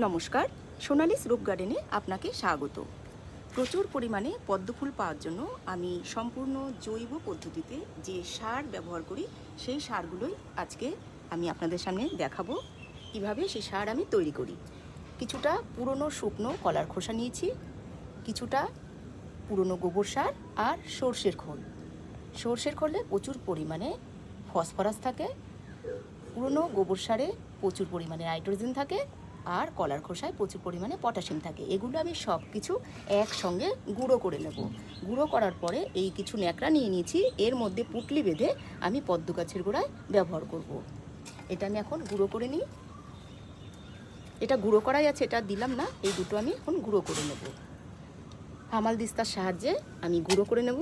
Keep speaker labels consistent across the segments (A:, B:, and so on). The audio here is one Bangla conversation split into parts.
A: নমস্কার সোনালিস রূপ গার্ডেনে আপনাকে স্বাগত। প্রচুর পরিমাণে পদ্মফুল পাওয়ার জন্য আমি সম্পূর্ণ জৈব পদ্ধতিতে যে সার ব্যবহার করি, সেই সারগুলোই আজকে আমি আপনাদের সামনে দেখাবো, কীভাবে সেই সার আমি তৈরি করি। কিছুটা পুরনো শুকনো কলার খোসা নিয়েছি, কিছুটা পুরনো গোবর সার আর সর্ষের খোল। সর্ষের খোলে প্রচুর পরিমাণে ফসফরাস থাকে, পুরনো গোবর সারে প্রচুর পরিমাণে নাইট্রোজেন থাকে আর কলার খোসায় প্রচুর পরিমাণে পটাশিয়াম থাকে। এগুলো আমি সব কিছু একসঙ্গে গুঁড়ো করে নেব। গুঁড়ো করার পরে এই কিছু ন্যাকড়া নিয়ে নিয়েছি। এর মধ্যে পুটলি বেঁধে আমি পদ্ম গাছের গোড়ায় ব্যবহার করব। এটা আমি এখন গুঁড়ো করে নিই। এটা গুঁড়ো করাই আছে, এটা দিলাম না। এই দুটো আমি এখন গুঁড়ো করে নেব। হামাল দিস্তার সাহায্যে আমি গুঁড়ো করে নেব।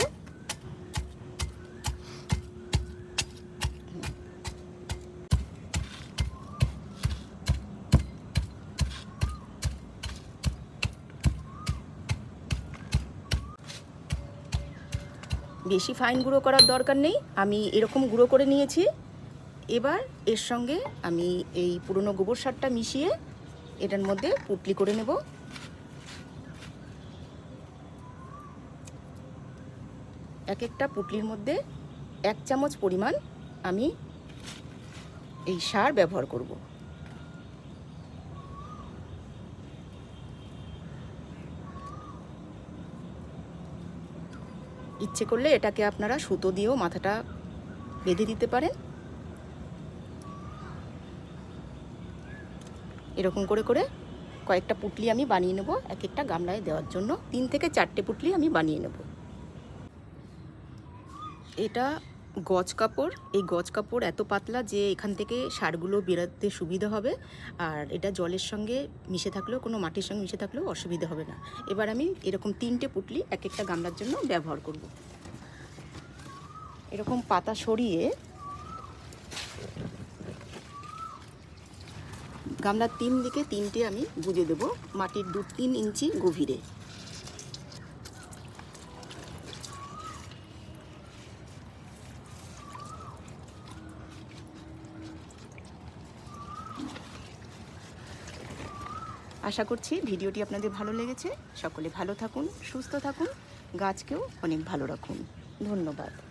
A: বেশি ফাইন গুঁড়ো করার দরকার নেই। আমি এরকম গুঁড়ো করে নিয়েছি। এবার এর সঙ্গে আমি এই পুরনো গোবর সারটা মিশিয়ে এটার মধ্যে পুটলি করে নেব। এক একটা পুটলির মধ্যে এক চামচ পরিমাণ আমি এই সার ব্যবহার করব। ইচ্ছে করলে এটাকে আপনারা সুতো দিয়েও মাথাটা বেঁধে দিতে পারেন। এরকম করে করে কয়েকটা পুটলি আমি বানিয়ে নেব এক একটা গামলায় দেওয়ার জন্য। তিন থেকে চারটে পুটলি আমি বানিয়ে নেব। এটা গজ কাপড়, এই গজ কাপড় এত পাতলা যে এখান থেকে সারগুলো বেরোতে সুবিধা হবে। আর এটা জলের সঙ্গে মিশে থাকলেও, কোনো মাটির সঙ্গে মিশে থাকলেও অসুবিধা হবে না। এবার আমি এরকম তিনটে পুটলি এক একটা গামলার জন্য ব্যবহার করব। এরকম পাতা সরিয়ে গামলার তিন দিকে তিনটে আমি গুজে দেবো মাটির দু তিন ইঞ্চি গভীরে। আশা করছি ভিডিওটি আপনাদের ভালো লেগেছে। সকলে ভালো থাকুন, সুস্থ থাকুন, গাছকেও অনেক ভালো রাখুন। ধন্যবাদ।